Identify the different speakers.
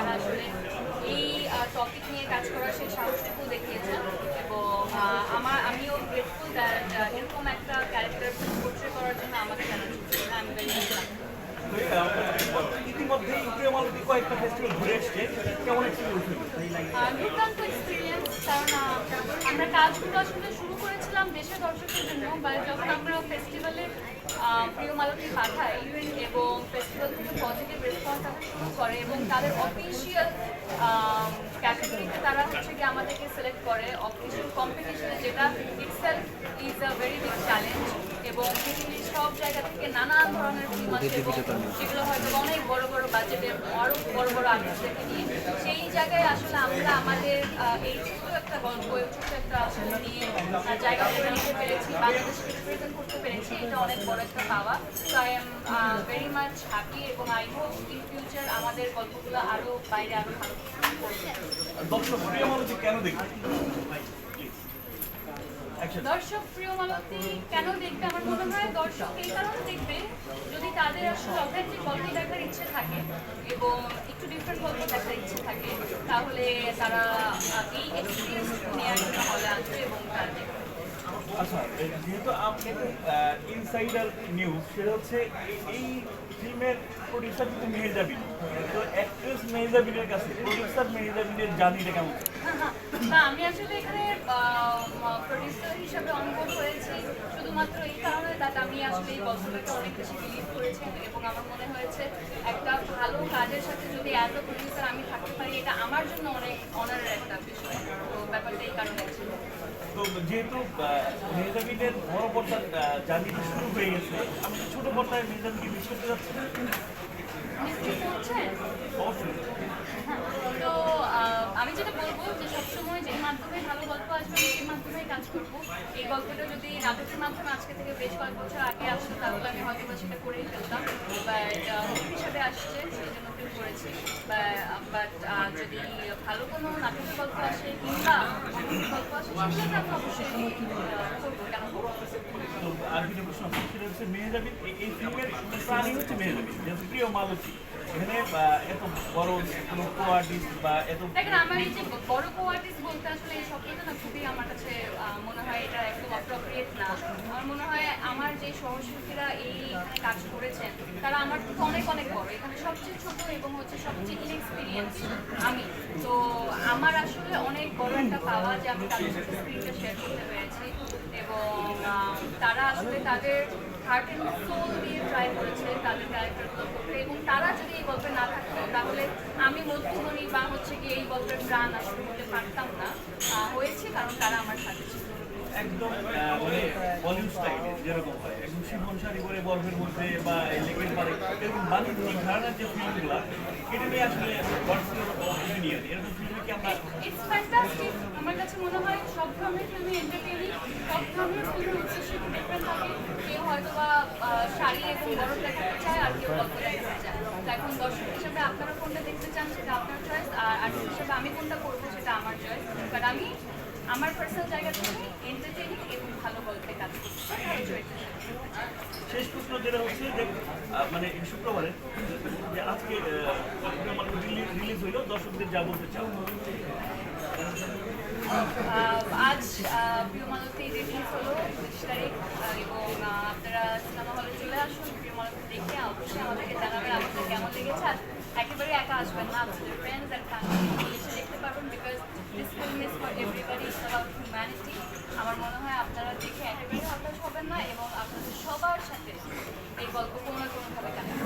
Speaker 1: তারা আসলে এই টপিক নিয়ে কাজ করার সেই সাহসটুকু দেখিয়েছেন এবং আমার আমিও গ্রেটফুল দ্যাট এরকম একটা ক্যারেক্টার পোর্ট্রে করার জন্য আমাকে জানা আমি ভেরি
Speaker 2: মালতী কয়েকটা ফেস্টিভ্যাল ঘুরে এসছে। কেমন এক্সপিরিয়েন্স
Speaker 1: দুর্দান্ত এক্সপিরিয়েন্স কারণ আমরা কাজগুলো আসলে শুরু করেছিলাম দেশের দর্শকদের জন্য বা যখন আমরা ফেস্টিভ্যালে প্রিয় মালতী পাঠাই এবং ফেস্টিভ্যাল থেকে পজিটিভ রেসপন্স আসা শুরু করে এবং তাদের অফিসিয়াল ক্যাটাগরিতে তারা হচ্ছে কি আমাদেরকে সিলেক্ট করে। অফিসিয়াল কম্পিটিশনে যেটা itself is a very big challenge এবং সব জায়গা থেকে নানান ধরনের ফিল্ম আছে যেগুলো হয়তো অনেক বড় বড় বাজেটের আরও বড় বড় আর্টিস্টদেরকে নিয়ে। সেই জায়গায় আসলে আমরা আমাদের এই ছোট একটা গল্প ছোট একটা আসলে নিয়ে জায়গা করে নিতে পেরেছি, বাংলাদেশকে করতে পেরেছি, এটা অনেক বড় একটা পাওয়া। তো I am very much happy এবং আই হোপ ইন ফিউচার আমাদের গল্পগুলো আরও বাইরে আরও ভালো
Speaker 2: দর্শক কেন দেখবে.
Speaker 1: দর্শক, প্রিয় মালতী, কেন দেখবে? আমার মনে হয় দর্শক এই কারণে দেখবে, যদি তাদের আসলে অথেন্টিক গল্প দেখার ইচ্ছে থাকে এবং একটু ডিফারেন্ট গল্প দেখার ইচ্ছে থাকে, তাহলে তারা এই এক্সপিরিয়েন্স নেওয়ার জন্য হলে আসবে এবং তারা দেখবে।
Speaker 2: আচ্ছা যেহেতু আপনি ইনসাইডার নিউজ সেটা হচ্ছে এই ফিল্মের প্রডিউসার কিন্তু মেহেজাবিন তো অ্যাক্ট্রেস মেহেজাবিনের কাছে প্রডিউসার মেহেজাবিনের জার্নিটা কেমন?
Speaker 1: না আমি আসলে এখানে প্রডিউসার হিসাবে অনবোর্ড হয়েছি শুধুমাত্র এই কারণে দ্যাট আমি আসলে এই গল্পটাকে অনেক বেশি বিলিভ করেছি এবং আমার মনে হয়েছে একটা ভালো কাজের সাথে যদি এত প্রডিউসার আমি থাকতে পারি, এটা আমার জন্য অনেক অনারের একটা বিষয়। তো ব্যাপারটা এই কারণে ছিল।
Speaker 2: তো যেহেতু মেহেজাবিনের বড় পর্দার জার্নিটা শুরু হয়ে গেছে আমি ছোট পর্দায় মেহেজাবিনকে মিস করতে যাচ্ছি
Speaker 1: তো আমি যেটা বলব যে সবসময় যে মাধ্যমে ভালো গল্প আসবে কাজ এই গল্পটা যদি নাটকের মাধ্যমে আজকে থেকে বেশ কয়েক বছর আগে আসতো তাহলে আমি হয়তো বা সেটা করেই ফেলতাম। বাট হিসাবে আসছে, সেই জন্য ফিল করেছি। বাট যদি ভালো কোনো নাটকের গল্প আসে কিংবা গল্প আসে সেগুলো আমি অবশ্যই করব। কেন
Speaker 2: আর দুটো প্রশ্ন সেটা হচ্ছে এই- ফিল্মের প্রাণী হচ্ছে মেহেজাবিন, যেহেতু প্রিয় মালতী। এখানে এত বড় কোনো কো আর্টিস্ট বা এত
Speaker 1: দেখেন, আমার এই যে বড় কো আর্টিস্ট বলতে আসলে এই শব্দটা না খুবই আমার কাছে মনে হয় এটা একদম অপ্রোপ্রিয়েট না। আমার মনে হয় আমার যে সহশিল্পীরা এই এখানে কাজ করেছেন, তারা আমার থেকে অনেক অনেক বড়। এখানে সবচেয়ে ছোট এবং হচ্ছে সবচেয়ে ইনএক্সপিরিয়েন্স আমি। তো আমার আসলে অনেক বড় একটা পাওয়া যে আমি তাদের সাথে স্ক্রিনটা শেয়ার করতে পেরেছি। এবং তারা আসলে তাদের হার্ট অ্যান্ড সোল দিয়ে ট্রাই করেছে তাদের ক্যারেক্টারগুলো করতে। এবং তারা যদি এই গল্পে না থাকতো, তাহলে আমি মধ্যমণি বা হচ্ছে গিয়ে এই গল্পের প্রাণ আসলে হতে পারতাম না। হয়েছে কারণ তারা আমার সাথে ছিল।
Speaker 2: একদম মানে বলিউড স্টাইলে যেরকম হয়। একদম শিবন শাড়ি পরে বরফের মধ্যে বা লেকের পারে, এরকম বাণিজ্যিক ধারণার যে ফিল্মগুলো এটা নিয়ে আসলে অপিনিয়ন এরকম ফিল্মে কি আমরা
Speaker 1: আমার কাছে মনে হয় সব ধরনের ফিল্মে এন্টারটেইনিং সব ধরনের উদ্দেশ্য একটু ডিফারেন্ট থাকে। কেউ হয়তো বা শাড়ি এবং বরফ দেখাতে চায়, আর কেউ গল্প দেখাতে চায়। এখন দর্শক হিসেবে আপনারা কোনটা দেখতে চান সেটা আপনার চয়েস আর আর্টিস্ট হিসেবে আমি কোনটা করব সেটা আমার চয়েস বাট আমি আমার পার্সোনাল জায়গা থেকে এন্টারটেইনিং এবং ভালো গল্পে কাজ আর।
Speaker 2: শেষ প্রশ্ন যেটা হচ্ছে যে মানে শুক্রবারে যে আজকে রিলিজ হইল দর্শকদের যা বলতে চাও
Speaker 1: আজ আহ, প্রিয় মালতী রিলিজ হলো বিশ তারিখ এবং আপনারা সিনেমা হলে চলে আসুন প্রিয় মালতী দেখে অবশ্যই আমাদেরকে জানাবেন আমাদের কেমন লেগেছে আর একেবারে একা আসবেন না আপনাদের ফ্রেন্ডস অ্যান্ড ফ্যামিলি পারবেন because this film is for everybody is about humanity আমার মনে হয় আপনারা দেখে একেবারে হতাশ হবেন না এবং আপনাদের সবার সাথে এই গল্প কোনো না কোনোভাবে কানেক্ট